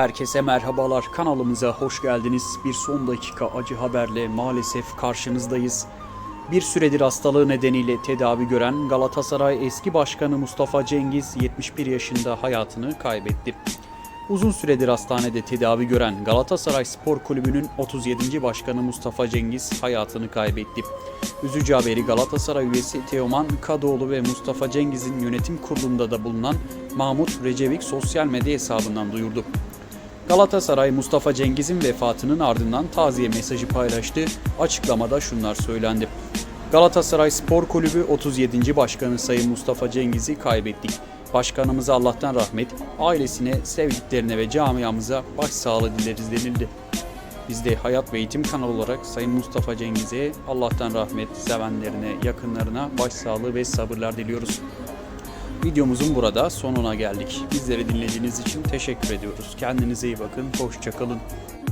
Herkese merhabalar kanalımıza hoş geldiniz. Bir son dakika acı haberle maalesef karşınızdayız. Bir süredir hastalığı nedeniyle tedavi gören Galatasaray eski başkanı Mustafa Cengiz 71 yaşında hayatını kaybetti. Uzun süredir hastanede tedavi gören Galatasaray Spor Kulübü'nün 37. başkanı Mustafa Cengiz hayatını kaybetti. Üzücü haberi Galatasaray üyesi Teoman Kadıoğlu ve Mustafa Cengiz'in yönetim kurulunda da bulunan Mahmut Recevik sosyal medya hesabından duyurdu. Galatasaray Mustafa Cengiz'in vefatının ardından taziye mesajı paylaştı. Açıklamada şunlar söylendi. Galatasaray Spor Kulübü 37. Başkanı Sayın Mustafa Cengiz'i kaybettik. Başkanımıza Allah'tan rahmet, ailesine, sevdiklerine ve camiamıza başsağlığı dileriz denildi. Biz de Hayat ve Eğitim kanalı olarak Sayın Mustafa Cengiz'e Allah'tan rahmet, sevenlerine, yakınlarına başsağlığı ve sabırlar diliyoruz. Videomuzun burada sonuna geldik. Bizleri dinlediğiniz için teşekkür ediyoruz. Kendinize iyi bakın, hoşçakalın.